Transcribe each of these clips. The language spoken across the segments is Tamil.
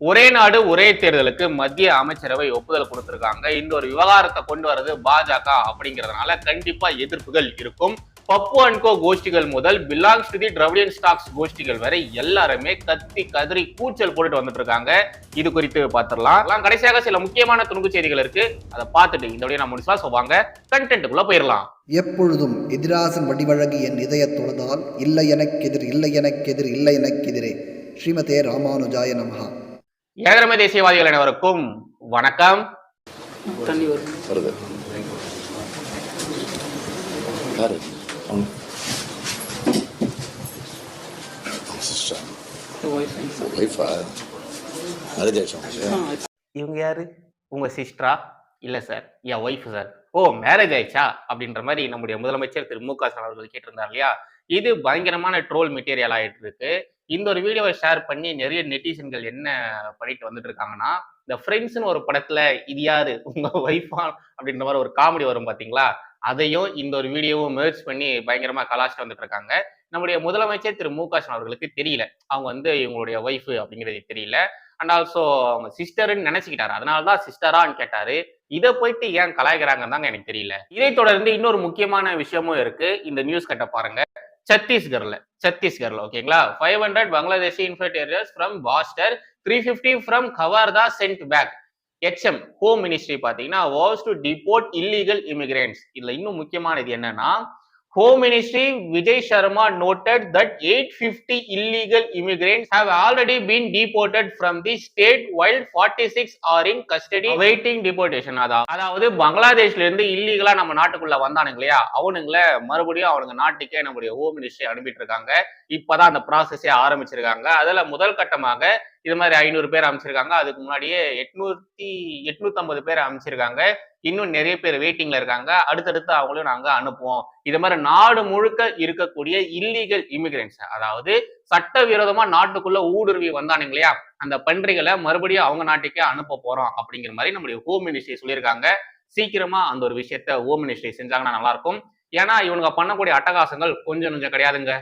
ஒரே நாடு ஒரே தேர்தலுக்கு மத்திய அமைச்சரவை ஒப்புதல் கொடுத்திருக்காங்க. இந்த ஒரு விவகாரத்தை கொண்டு வர்றது பாஜக அப்படிங்கிறதுனால கண்டிப்பா எதிர்ப்புகள் இருக்கும். பப்பு அன்கோ கோஷ்டிகள் முதல் belongs to the Dravidian stocks கோஷ்டிகள் வரை எல்லாருமே கத்தி கதறி கூச்சல் போட்டுட்டு வந்துட்டு இருக்காங்க இது குறித்து பார்த்துடலாம். கடைசியாக சில முக்கியமான துணுக்கு செய்திகள் இருக்கு. அதை பார்த்துட்டு இந்த வழியை நான் முடிச்சா சொல்லுவாங்க கண்டென்ட்டுக்குள்ள போயிடலாம். எப்பொழுதும் எதிராசன் வடிவழகு என் இதயத் தொழுதால் இல்லை எனக்கெதிர் இல்லை எனக்கெதிர் இல்லை எனக்கெதிரே ஸ்ரீமதே ராமானுஜாய நமகா ஏகரமே தேசியவாதிகள் அனைவருக்கும் வணக்கம். இவங்க யாரு? உங்க சிஸ்டரா இல்ல சார் என் ஒய்ஃப் சார் ஓ மேரேஜ் ஆயிடுச்சா? அப்படின்ற மாதிரி நம்முடைய முதலமைச்சர் திரு மு க ஸ்டாலின் அவர்கள் கேட்டிருந்தார் இல்லையா? இது பயங்கரமான ட்ரோல் மெட்டீரியல் ஆயிட்டு இருக்கு. இந்த ஒரு வீடியோவை ஷேர் பண்ணி நிறைய நெட்டிசன்கள் என்ன பண்ணிட்டு வந்துட்டு இருக்காங்கன்னா இந்த ஃப்ரெண்ட்ஸ்னு ஒரு படத்துல இது யாரு? உங்க ஒய்ஃபா அப்படின்ற மாதிரி ஒரு காமெடி வரும் பாத்தீங்களா? அதையும் இந்த ஒரு வீடியோவும் மெர்ச் பண்ணி பயங்கரமா கலாச்சிட்டு வந்துட்டு இருக்காங்க. நம்முடைய முதலமைச்சர் திரு. மு. அவர்களுக்கு தெரியல. அவங்க வந்து இவங்களுடைய ஒய்ஃப் அப்படிங்கிறது தெரியல. அண்ட் ஆல்சோ அவங்க சிஸ்டர்னு நினைச்சுக்கிட்டாரு. அதனாலதான் சிஸ்டரான்னு கேட்டாரு. இதை போயிட்டு ஏன் கலாய்க்கிறாங்கன்னு தாங்க எனக்கு தெரியல. இதை தொடர்ந்து இன்னொரு முக்கியமான விஷயமும் இருக்கு. இந்த நியூஸ் கட்ட பாருங்க. சத்தீஸ்கர்ல சத்தீஸ்கர்ல ஓகேங்களா? Five hundred Bangladeshi infiltrators from Bastar three fifty from Kawardha sent back HM home ministry பாத்தீங்கன்னா was to deport illegal immigrants இதுல இன்னும் முக்கியமானது என்னன்னா home ministry Vijay Sharma noted that eight fifty illegal immigrants have already been deported from the state while 46 are in custody. Awaiting deportation அதான் அதாவது பங்களாதேஷ்ல இருந்து இல்லீகலா நம்ம நாட்டுக்குள்ள வந்தானுங்க இல்லையா? அவனுங்கள மறுபடியும் அவனுங்க நாட்டுக்கே நம்முடைய ஹோம் மினிஸ்ட்ரி அனுப்பிட்டு இருக்காங்க. இப்பதான் அந்த ப்ராசஸே ஆரம்பிச்சிருக்காங்க. அதுல முதல் கட்டமாக இது மாதிரி ஐநூறு பேர் அமைச்சிருக்காங்க. அதுக்கு முன்னாடியே எட்நூத்தி எட்நூத்தம்பது பேர் அமைச்சிருக்காங்க. இன்னும் நிறைய பேர் வெயிட்டிங்ல இருக்காங்க. அடுத்தடுத்து அவங்களையும் நாங்க அனுப்புவோம். இது மாதிரி நாடு முழுக்க இருக்கக்கூடிய இல்லீகல் இமிகிரன்ஸ் அதாவது சட்டவிரோதமா நாட்டுக்குள்ள ஊடுருவி வந்தானுங்க இல்லையா? அந்த பன்றிகளை மறுபடியும் அவங்க நாட்டுக்கே அனுப்ப போறோம் அப்படிங்கிற மாதிரி நம்முடைய ஹோம் மினிஸ்ட்ரி சொல்லியிருக்காங்க. சீக்கிரமா அந்த ஒரு விஷயத்த ஹோம் மினிஸ்ட்ரி செஞ்சாங்கன்னா நல்லா இருக்கும். ஏன்னா இவனுங்க பண்ணக்கூடிய அட்டகாசங்கள் கொஞ்சம் கொஞ்சம் கிடையாதுங்க.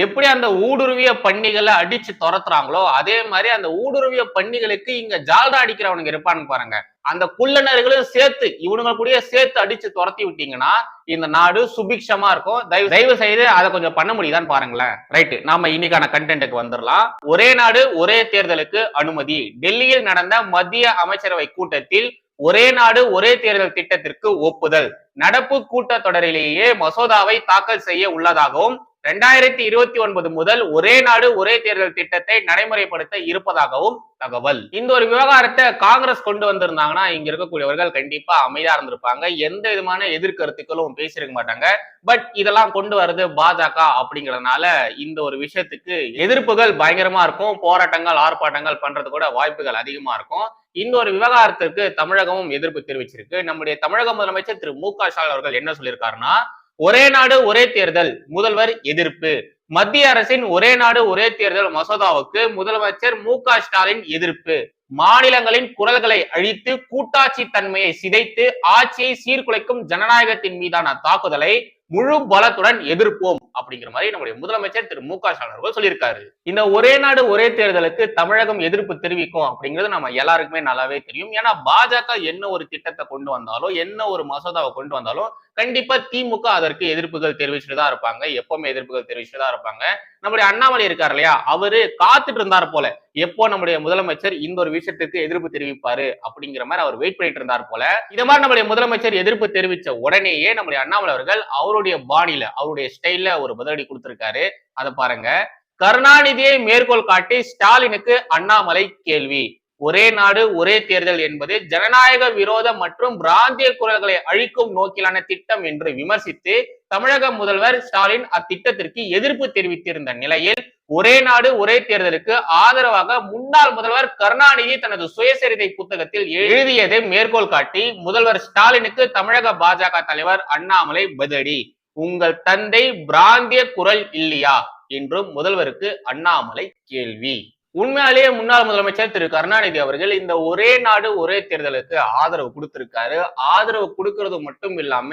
எப்படி அந்த ஊடுருவிய பண்ணிகளை அடிச்சு துரத்துறாங்களோ அதே மாதிரி அந்த ஊடுருவிய பண்ணிகளுக்கு இங்க ஜால்ரா அடிக்கிறவனுங்க இருப்பான்னு பாருங்க. அந்த குள்ளனர்களும் சேர்த்து இவனுங்க கூடயே சேர்த்து அடிச்சு துரத்தி விட்டீங்கன்னா இந்த நாடு சுபிக்ஷமா இருக்கும். தயவு தயவு செய்து அதை கொஞ்சம் பண்ண முடியுதான்னு பாருங்களேன். ரைட்டு நாம இன்னைக்கான கண்டென்ட்டுக்கு வந்துடலாம். ஒரே நாடு ஒரே தேர்தலுக்கு அனுமதி. டெல்லியில் நடந்த மத்திய அமைச்சரவை கூட்டத்தில் ஒரே நாடு ஒரே தேர்தல் திட்டத்திற்கு ஒப்புதல். நடப்பு கூட்டத்தொடரிலேயே மசோதாவை தாக்கல் செய்ய உள்ளதாகவும் ரெண்டாயிரத்தி இருபத்தி ஒன்பது முதல் ஒரே நாடு ஒரே தேர்தல் திட்டத்தை நடைமுறைப்படுத்த இருப்பதாகவும் தகவல். இந்த ஒரு விவகாரத்தை காங்கிரஸ் கொண்டு வந்திருந்தாங்கன்னா இங்க இருக்கக்கூடியவர்கள் கண்டிப்பா அமைதியா இருந்திருப்பாங்க. எந்த விதமான எதிர்கருத்துக்களும் பேசியிருக்க மாட்டாங்க. பட் இதெல்லாம் கொண்டு வர்றது பாஜக அப்படிங்கறதுனால இந்த ஒரு விஷயத்துக்கு எதிர்ப்புகள் பயங்கரமா இருக்கும். போராட்டங்கள் ஆர்ப்பாட்டங்கள் பண்றது கூட வாய்ப்புகள் அதிகமா இருக்கும். இந்த ஒரு விவகாரத்திற்கு தமிழகமும் எதிர்ப்பு தெரிவிச்சிருக்கு. நம்முடைய தமிழக முதலமைச்சர் திரு மு க ஸ்டாலின் அவர்கள் என்ன சொல்லியிருக்காருன்னா ஒரே நாடு ஒரே தேர்தல். முதல்வர் எதிர்ப்பு. மத்திய அரசின் ஒரே நாடு ஒரே தேர்தல் மசோதாவுக்கு முதலமைச்சர் மு க ஸ்டாலின் எதிர்ப்பு. மாநிலங்களின் குரல்களை அழித்து கூட்டாட்சி தன்மையை சிதைத்து ஆட்சியை சீர்குலைக்கும் ஜனநாயகத்தின் மீதான தாக்குதலை முழு பலத்துடன் எதிர்ப்போம் அப்படிங்கிற மாதிரி நம்முடைய முதலமைச்சர் திரு மு க ஸ்டாலின் அவர்கள் சொல்லியிருக்காரு. இந்த ஒரே நாடு ஒரே தேர்தலுக்கு தமிழகம் எதிர்ப்பு தெரிவிக்கும் அப்படிங்கிறது நம்ம எல்லாருக்குமே நல்லாவே தெரியும். ஏன்னா பாஜக என்ன ஒரு திட்டத்தை கொண்டு வந்தாலும் என்ன ஒரு மசோதாவை கொண்டு வந்தாலும் கண்டிப்பா திமுக அதற்கு எதிர்ப்புகள் தெரிவிச்சுட்டு தான் இருப்பாங்க. எப்பவுமே எதிர்ப்புகள் தெரிவிச்சுட்டு தான் இருப்பாங்க. நம்முடைய அண்ணாமலை இருக்கார் இல்லையா? அவரு காத்துட்டு இருந்தார் போல. எப்போ நம்முடைய முதலமைச்சர் இந்த ஒரு விஷயத்துக்கு எதிர்ப்பு தெரிவிப்பாரு அப்படிங்கிற மாதிரி அவர் வெயிட் பண்ணிட்டு இருந்தார் போல. இந்த மாதிரி நம்முடைய முதலமைச்சர் எதிர்ப்பு தெரிவிச்ச உடனேயே நம்முடைய அண்ணாமலை அவர்கள் அவருடைய பாணியில அவருடைய ஸ்டைல்ல ஒரு பதிலடி கொடுத்திருக்காரு. அதை பாருங்க. கருணாநிதியை மேற்கோள் காட்டி ஸ்டாலினுக்கு அண்ணாமலை கேள்வி. ஒரே நாடு ஒரே தேர்தல் என்பது ஜனநாயக விரோத மற்றும் பிராந்திய குரல்களை அழிக்கும் நோக்கிலான திட்டம் என்று விமர்சித்து தமிழக முதல்வர் ஸ்டாலின் அத்திட்டத்திற்கு எதிர்ப்பு தெரிவித்திருந்த நிலையில் ஒரே நாடு ஒரே தேர்தலுக்கு ஆதரவாக முன்னாள் முதல்வர் கருணாநிதி தனது சுயசரிதை புத்தகத்தில் எழுதியதை மேற்கோள் காட்டி முதல்வர் ஸ்டாலினுக்கு தமிழக பாஜக தலைவர் அண்ணாமலை பதிலடி உங்கள் தந்தை பிராந்திய குரல் இல்லையா? என்றும் முதல்வருக்கு அண்ணாமலை கேள்வி. உண்மையாலேயே முன்னாள் முதலமைச்சர் திரு கருணாநிதி அவர்கள் இந்த ஒரே நாடு ஒரே தேர்தலுக்கு ஆதரவு கொடுத்திருக்காரு. ஆதரவு கொடுக்கறது மட்டும் இல்லாம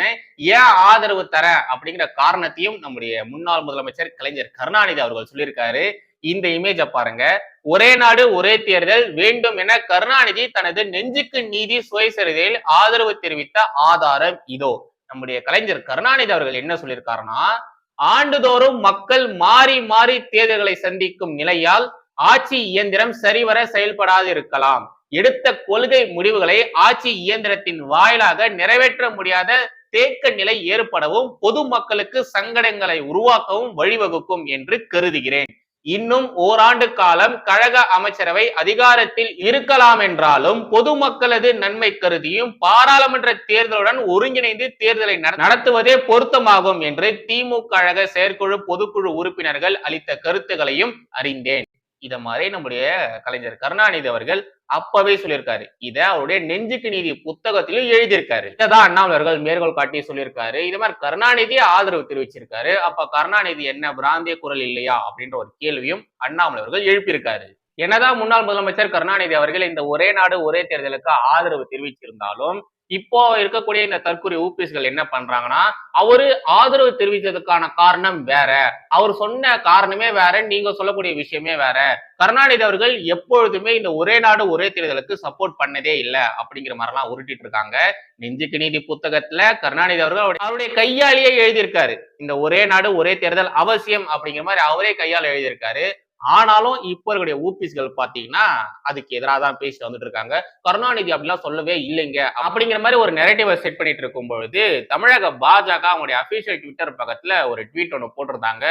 ஏன் ஆதரவு தர அப்படிங்கிற காரணத்தையும் நம்முடைய முன்னாள் முதலமைச்சர் கலைஞர் கருணாநிதி அவர்கள் சொல்லியிருக்காரு. இந்த இமேஜ பாருங்க. ஒரே நாடு ஒரே தேர்தல் வேண்டும் என கருணாநிதி தனது நெஞ்சுக்கு நீதி சுயசரிதையில் ஆதரவு தெரிவித்த ஆதாரம் இதோ. நம்முடைய கலைஞர் கருணாநிதி அவர்கள் என்ன சொல்லியிருக்காருன்னா ஆண்டுதோறும் மக்கள் மாறி மாறி தேர்தல்களை சந்திக்கும் நிலையால் ஆட்சி இயந்திரம் சரிவர செயல்படாது இருக்கலாம் எடுத்த கொள்கை முடிவுகளை ஆட்சி இயந்திரத்தின் வாயிலாக நிறைவேற்ற முடியாத தேக்க நிலை ஏற்படவும் பொதுமக்களுக்கு சங்கடங்களை உருவாக்கவும் வழிவகுக்கும் என்று கருதுகிறேன். இன்னும் ஓராண்டு காலம் கழக அமைச்சரவை அதிகாரத்தில் இருக்கலாம் என்றாலும் பொதுமக்களது நன்மை கருதியும் பாராளுமன்ற தேர்தலுடன் ஒருங்கிணைந்து தேர்தலை நடத்துவதே பொருத்தமாகும் என்று திமுக கழக செயற்குழு பொதுக்குழு உறுப்பினர்கள் அளித்த கருத்துகளையும் அறிந்தேன். இத மாதிரி நம்முடைய கலைஞர் கருணாநிதி அவர்கள் அப்பவே சொல்லியிருக்காரு. இத அவருடைய நெஞ்சுக்கு நீதி புத்தகத்திலும் எழுதியிருக்காரு. இதான் அண்ணாமலர்கள் மேற்கோள் காட்டி சொல்லியிருக்காரு. இது மாதிரி கருணாநிதி ஆதரவு தெரிவிச்சிருக்காரு. அப்ப கருணாநிதி என்ன பிராந்திய குரல் இல்லையா அப்படின்ற ஒரு கேள்வியும் அண்ணாமலர்கள் எழுப்பியிருக்காரு. என்னதான் முன்னாள் முதலமைச்சர் கருணாநிதி அவர்கள் இந்த ஒரே நாடு ஒரே தேர்தலுக்கு ஆதரவு தெரிவிச்சிருந்தாலும் இப்போ இருக்கக்கூடிய இந்த தற்கொலை ஊபிஎஸ்கள் என்ன பண்றாங்கன்னா அவரு ஆதரவு தெரிவித்ததுக்கான காரணம் வேற. அவர் சொன்ன காரணமே வேற நீங்க சொல்லக்கூடிய விஷயமே வேற. கருணாநிதி அவர்கள் எப்பொழுதுமே இந்த ஒரே நாடு ஒரே தேர்தலுக்கு சப்போர்ட் பண்ணதே இல்லை அப்படிங்கிற மாதிரிலாம் உருட்டிட்டு இருக்காங்க. நெஞ்சுக்கு நீதி புத்தகத்துல கருணாநிதி அவர்கள் அவருடைய- அவருடைய கையாலேயே எழுதியிருக்காரு. இந்த ஒரே நாடு ஒரே தேர்தல் அவசியம் அப்படிங்கிற மாதிரி அவரே கையால் எழுதியிருக்காரு. ஆனாலும் இப்போ இருக்கக்கூடிய ஊபிஸ்கள் பாத்தீங்கன்னா அதுக்கு எதிராக தான் பேசிட்டு வந்துட்டு இருக்காங்க. கருணாநிதி அப்படிலாம் சொல்லவே இல்லைங்க. அப்படிங்கிற மாதிரி ஒரு நெரேட்டிவை செட் பண்ணிட்டு இருக்கும் பொழுது தமிழக பாஜக அவங்களுடைய அபிஷியல் ட்விட்டர் பக்கத்துல ஒரு ட்வீட் ஒன்று போட்டிருந்தாங்க.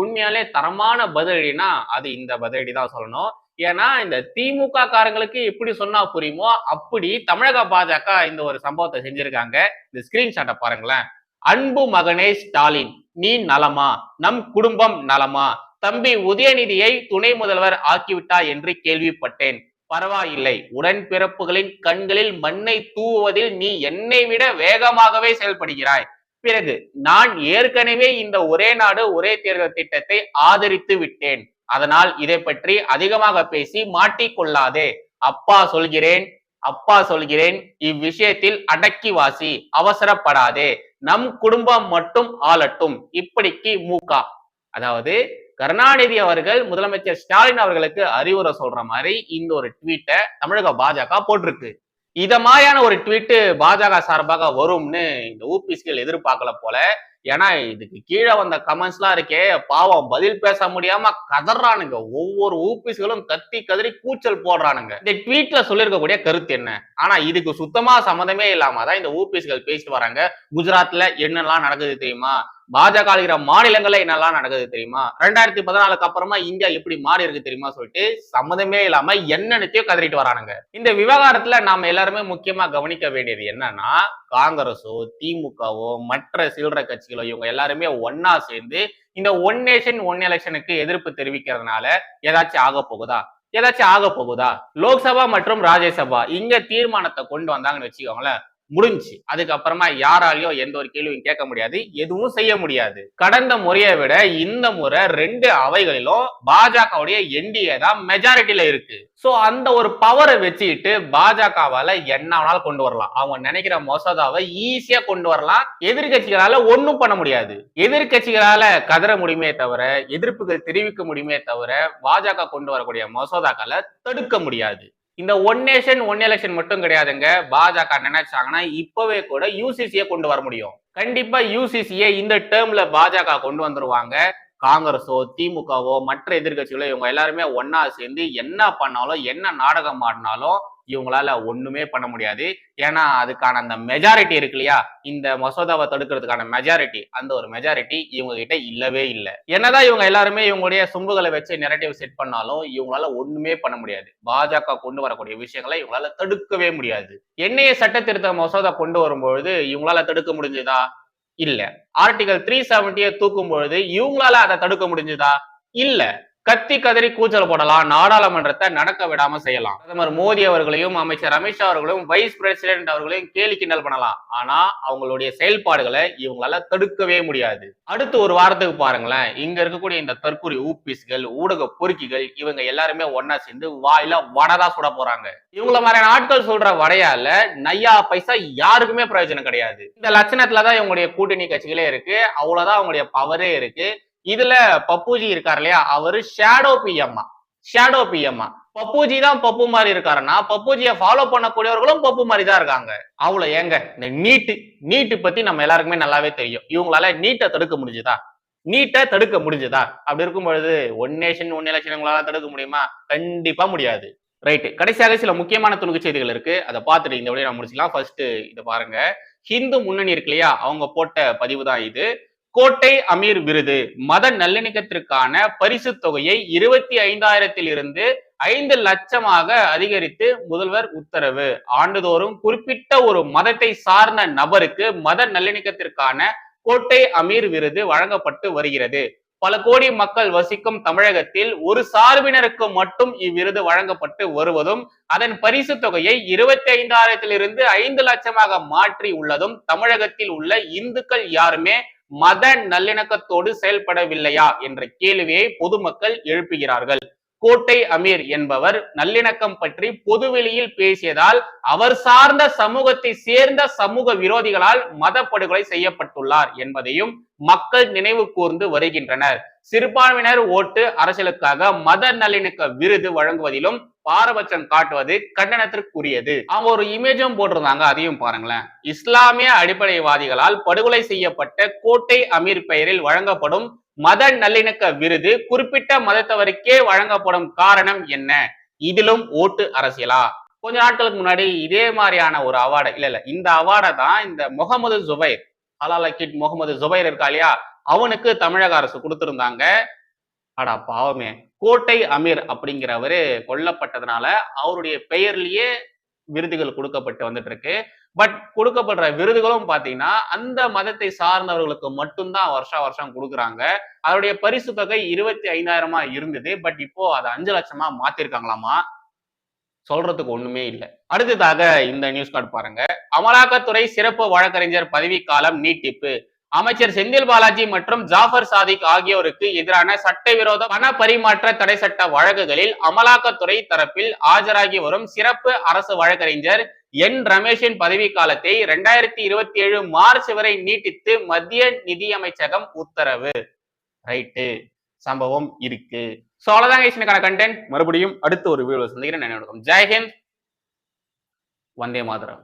உண்மையாலே தரமான பதிலடினா அது இந்த பதிலடி தான் சொல்லணும். ஏன்னா இந்த திமுக காரங்களுக்கு எப்படி சொன்னா புரியுமோ அப்படி தமிழக பாஜக இந்த ஒரு சம்பவத்தை செஞ்சிருக்காங்க. இந்த ஸ்கிரீன்ஷாட்டை பாருங்களேன். அன்பு மகனே ஸ்டாலின் நீ நலமா? நம் குடும்பம் நலமா? தம்பி உதயநிதியை துணை முதல்வர் ஆக்கிவிட்டா என்று கேள்விப்பட்டேன். பரவாயில்லை. உடன்பிறப்புகளின் கண்களில் மண்ணை தூவுவதில் நீ என்னை விட வேகமாகவே செயல்படுகிறாய். பிறகு நான் ஏற்கனவே இந்த ஒரே நாடு ஒரே தேர்தல் திட்டத்தை ஆதரித்து விட்டேன். அதனால் இதை பற்றி அதிகமாக பேசி மாட்டிக்கொள்ளாதே. அப்பா சொல்கிறேன் அப்பா சொல்கிறேன். இவ்விஷயத்தில் அடக்கி வாசி அவசரப்படாதே. நம் குடும்பம் மட்டும் ஆளட்டும். இப்படிக்கு மூக்கா அதாவது கருணாநிதி அவர்கள் முதலமைச்சர் ஸ்டாலின் அவர்களுக்கு அறிவுரை சொல்ற மாதிரி இந்த ஒரு ட்வீட்டை தமிழக பாஜக போட்டிருக்கு. இத மாதிரியான ஒரு ட்வீட் பாஜக சார்பாக வரும்னு இந்த ஊபிசிகள் எதிர்பார்க்கல போல ஏன்னா இதுக்கு கீழே வந்த கமெண்ட்ஸ்லாம் இருக்கே பாவம் பதில் பேச முடியாம கதறானுங்க ஒவ்வொரு ஊபிஸ்களும் கத்தி கதறி கூச்சல் போடுறானுங்க. இந்த ட்வீட்ல சொல்லியிருக்கக்கூடிய கருத்து என்ன? ஆனா இதுக்கு சுத்தமா சம்மந்தமே இல்லாம தான் இந்த ஊபிஸ்கள் பேசிட்டு வராங்க. குஜராத்ல என்னெல்லாம் நடக்குது தெரியுமா? பாஜக ஆளுகிற மாநிலங்கள்ல என்னெல்லாம் நடக்குது தெரியுமா? ரெண்டாயிரத்தி பதினாலுக்கு அப்புறமா இந்தியா எப்படி மாறி இருக்கு தெரியுமா சொல்லிட்டு சம்மந்தமே இல்லாம என்னென்னத்தையும் கதறிட்டு வரானுங்க. இந்த விவகாரத்துல நாம எல்லாருமே முக்கியமா கவனிக்க வேண்டியது என்னன்னா காங்கிரஸோ திமுகவோ மற்ற சில்லற கட்சிகள் இவங்க எல்லாருமே ஒன்னா சேர்ந்து இந்த ஒன் நேஷன் ஒன் எலெக்ஷனுக்கு எதிர்ப்பு தெரிவிக்கிறதுனால ஏதாச்சும் ஆக போகுதா? ஏதாச்சும் ஆக போகுதா? லோக்சபா மற்றும் ராஜ்யசபா இங்க தீர்மானத்தை கொண்டு வந்தாங்கன்னு வச்சுக்கோங்களேன். முடிஞ்சு அதுக்கப்புறமா யாராலையும் எந்த ஒரு கேள்வியும் கேட்க முடியாது எதுவும் செய்ய முடியாது. கடந்த முறையை விட இந்த முறை ரெண்டு அவைகளிலும் பாஜகவுடைய என்டிஏ தான் மெஜாரிட்டியில இருக்கு. சோ அந்த ஒரு பவரை வச்சுக்கிட்டு பாஜகவால என்ன வேணாலும் கொண்டு வரலாம். அவங்க நினைக்கிற மசோதாவை ஈஸியா கொண்டு வரலாம். எதிர்கட்சிகளால ஒன்றும் பண்ண முடியாது. எதிர்கட்சிகளால கதற முடியுமே தவிர எதிர்ப்புகள் தெரிவிக்க முடியுமே தவிர பாஜக கொண்டு வரக்கூடிய மசோதாக்களை தடுக்க முடியாது. இந்த ஒன் நேஷன் ஒன் எலெக்ஷன் மட்டும் கிடையாதுங்க. பாஜக நினைச்சாங்கன்னா இப்பவே கூட யூசிசியை கொண்டு வர முடியும். கண்டிப்பா யூசிசியை இந்த டேர்ம்ல பாஜக கொண்டு வந்துருவாங்க. காங்கிரஸோ திமுகவோ மற்ற எதிர்கட்சிகளோ இவங்க எல்லாருமே ஒன்னா சேர்ந்து என்ன பண்ணாலும் என்ன நாடகம் ஆடினாலும் இவங்களால ஒண்ணுமே பண்ண முடியாது. ஏன்னா அதுக்கான அந்த மெஜாரிட்டி இருக்கு இல்லையா? இந்த மசோதாவை தடுக்கிறதுக்கான மெஜாரிட்டி அந்த ஒரு மெஜாரிட்டி இவங்க கிட்ட இல்லவே இல்லை. என்னதான் இவங்க எல்லாருமே இவங்களுடைய சொம்புகளை வச்சு நெரட்டிவ் செட் பண்ணாலும் இவங்களால ஒண்ணுமே பண்ண முடியாது. பாஜக கொண்டு வரக்கூடிய விஷயங்களை இவங்களால தடுக்கவே முடியாது. என்னைய சட்ட திருத்த மசோதா கொண்டு வரும்பொழுது இவங்களால தடுக்க முடிஞ்சதா? இல்ல. ஆர்டிகல் த்ரீ செவன்டியை தூக்கும் பொழுது இவங்களால அதை தடுக்க முடிஞ்சதா? இல்ல. கத்தி கதறி கூச்சல் போடலாம் நாடாளுமன்றத்தை நடக்க விடாம செய்யலாம். பிரதமர் மோடி அவர்களையும் அமைச்சர் அமித்ஷா அவர்களையும் வைஸ் பிரசிடென்ட் அவர்களையும் கேலி கிண்டல் பண்ணலாம். ஆனா அவங்களுடைய செயல்பாடுகளை இவங்களால தடுக்கவே முடியாது. அடுத்து ஒரு வாரத்துக்கு பாருங்களேன். இங்க இருக்கக்கூடிய இந்த தற்கொலை ஊபிஸ்கள் ஊடக பொறுக்கிகள் இவங்க எல்லாருமே ஒன்னா சேர்ந்து வாயில வடதா சுட போறாங்க. இவங்கள மாதிரியான ஆட்கள் சொல்ற வடையால நையா பைசா யாருக்குமே பிரயோஜனம் கிடையாது. இந்த லட்சணத்துலதான் இவங்களுடைய கூட்டணி கட்சிகளே இருக்கு. அவ்வளவுதான் அவங்களுடைய பவரே இருக்கு. இதுல பப்புஜி இருக்கார் இல்லையா? அவரு ஷேடோ பிஎம்மா ஷேடோ பிஎம்மா பப்புஜி தான் பப்பு மாதிரி இருக்காருன்னா பப்புஜியை ஃபாலோ பண்ணக்கூடியவர்களும் பப்பு மாதிரி தான் இருக்காங்க. அவ்வளவு ஏங்க இந்த நீட்டு நீட்டு பத்தி நம்ம எல்லாருக்குமே நல்லாவே தெரியும். இவங்களால நீட்டை தடுக்க முடிஞ்சுதா? நீட்டை தடுக்க முடிஞ்சுதா? அப்படி இருக்கும் பொழுது ஒன் நேஷன் ஒன் எலெக்ஷன் உங்களால தடுக்க முடியுமா? கண்டிப்பா முடியாது. ரைட்டு கடைசியாக சில முக்கியமான துணுக்கு செய்திகள் இருக்கு. அதை பார்த்துட்டு இந்த வழியை நான் முடிச்சுக்கலாம். ஃபர்ஸ்ட் இதை பாருங்க. ஹிந்து முன்னணி இருக்கு இல்லையா? அவங்க போட்ட பதிவு தான் இது. கோட்டை அமீர் விருது. மத நல்லிணக்கத்திற்கான பரிசு தொகையை இருபத்தி ஐந்தாயிரத்தில் இருந்து ஐந்து லட்சமாக அதிகரித்து முதல்வர் உத்தரவு. ஆண்டுதோறும் குறிப்பிட்ட ஒரு மதத்தை சார்ந்த நபருக்கு மத நல்லிணக்கத்திற்கான கோட்டை அமீர் விருது வழங்கப்பட்டு வருகிறது. பல கோடி மக்கள் வசிக்கும் தமிழகத்தில் ஒரு சார்பினருக்கு மட்டும் இவ்விருது வழங்கப்பட்டு வருவதும் அதன் பரிசு தொகையை இருபத்தி ஐந்தாயிரத்திலிருந்து ஐந்து லட்சமாக மாற்றி உள்ளதும் தமிழகத்தில் உள்ள இந்துக்கள் யாருமே மத நல்லிணக்கத்தோடு செயல்படவில்லையா என்ற கேள்வியை பொதுமக்கள் எழுப்புகிறார்கள். கோட்டை அமீர் என்பவர் நல்லிணக்கம் பற்றி பொதுவெளியில் பேசியதால் அவர் சார்ந்த சமூகத்தை சேர்ந்த சமூக விரோதிகளால் மத படுகொலை செய்யப்பட்டுள்ளார் என்பதையும் மக்கள் நினைவு கூர்ந்து வருகின்றனர். சிறுபான்மையினர் ஓட்டு அரசியலுக்காக மத நல்லிணக்க விருது வழங்குவதிலும் பாரபட்சம் காட்டுவது கண்டனத்திற்குரியது. அவங்க ஒரு இமேஜும் போட்டிருந்தாங்க அதையும் பாருங்களேன். இஸ்லாமிய அடிப்படைவாதிகளால் படுகொலை செய்யப்பட்ட கோட்டை அமீர் பெயரில் வழங்கப்படும் மத நல்லிணக்க விருது குறிப்பிட்ட மதத்தவருக்கே வழங்கப்படும் காரணம் என்ன? இதிலும் ஓட்டு அரசியலா? கொஞ்ச நாட்களுக்கு முன்னாடி இதே மாதிரியான ஒரு அவார்டை இல்ல இல்ல இந்த அவார்டை தான் இந்த முகமது ஜுபைர் அலால கிட் முகமது ஜுபைர் இருக்கா இல்லையா? அவனுக்கு தமிழக அரசு கொடுத்திருந்தாங்க. அடா பாவமே. கோட்டை அமீர் அப்படிங்கிறவரு கொல்லப்பட்டதுனால அவருடைய பெயர்லயே விருதுகள் கொடுக்கப்பட்டு வந்துட்டு இருக்கு பட் கொடுக்கப்படுற விருதுகளும் பாத்தீங்கன்னா அந்த மதத்தை சார்ந்தவர்களுக்கு மட்டும்தான் வருஷா வருஷம் கொடுக்குறாங்க. அதனுடைய பரிசு தொகை இருபத்தி ஐந்தாயிரமா இருந்தது. பட் இப்போ அதை அஞ்சு லட்சமா மாத்திருக்காங்களாமா? சொல்றதுக்கு ஒண்ணுமே இல்லை. அடுத்ததாக இந்த நியூஸ் கார்டு பாருங்க. அமலாக்கத்துறை சிறப்பு வழக்கறிஞர் பதவிக்காலம் நீட்டிப்பு. அமைச்சர் செந்தில் பாலாஜி மற்றும் ஜாஃபர் சாதிக் ஆகியோருக்கு எதிரான சட்டவிரோத பண பரிமாற்ற தடை சட்ட வழக்குகளில் அமலாக்கத்துறை தரப்பில் ஆஜராகி வரும் சிறப்பு அரசு வழக்கறிஞர் என் ரமேஷின் பதவிக்காலத்தை இரண்டாயிரத்தி இருபத்தி ஏழு மார்ச் வரை நீட்டித்து மத்திய நிதியமைச்சகம் உத்தரவு. ரைட்டு. சம்பவம் இருக்கு. ஸோ அவ்வளவுதான் கண்டென்ட் மறுபடியும் அடுத்த ஒரு வீடியோ சந்திக்கிறேன். நினைவு ஜெய்ஹிந்த் வந்தே மாதரம்.